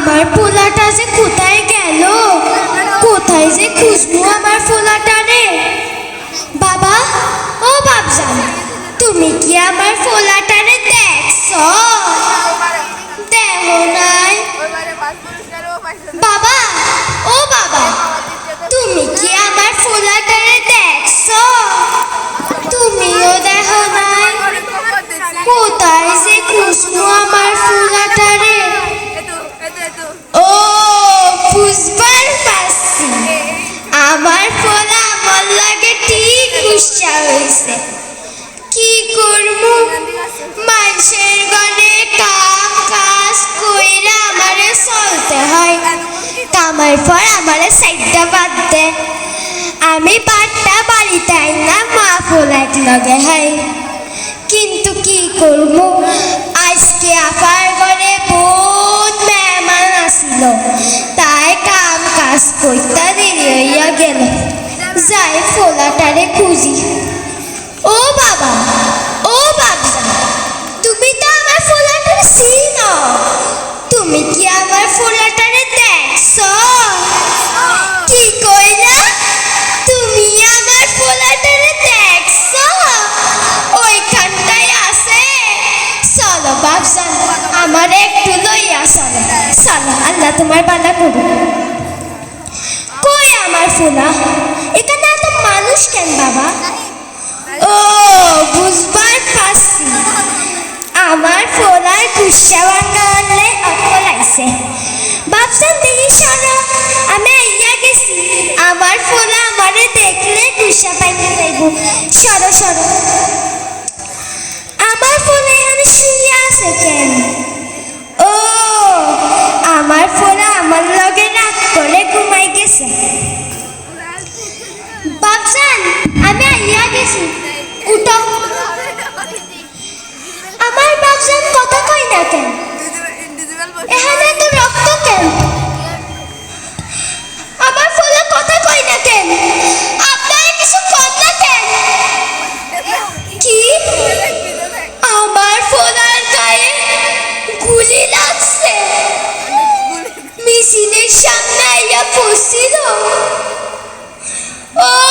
আমার পোলাটা যে কোথায় গেল কোথায় যে খুশবু আমার ঠিক হয়েছে কি করব? মানুষের গনে কাম কাজ কইরা আমারে চলতে হয়। কামার পর আমারে সাইডটা বাঁধতে আমি পাটটা বাড়িতে না মা ফোলাট লগে হয়। কিন্তু কি করব? যাই ফোলাটারে খুঁজি। ও বাবা, ও বাবজা, তুমি তো আমার ফোলাটারে চিনো তুমি কি আমার ফোলাটারে দেখছ? কি কইলা? তুমি আমার ফোলাটারে দেখছ? ওইখানটাই আছে। চলো বাবজান আমার একটু লইয়া চলো। চলো, আল্লাহ তোমার বালা করুন কই আমার ফোলা? মানুষ কেন বাবা? ও বুঝবার পারছি। আমার ফোলার কুসা হলে অকল আইছে ভাবছেন দেখি সারা আমি আইয়া গেছি। আমার ফোলা আমারে দেখলে কুসা পাইতে যাইব সরো সরো পড়ছিল ও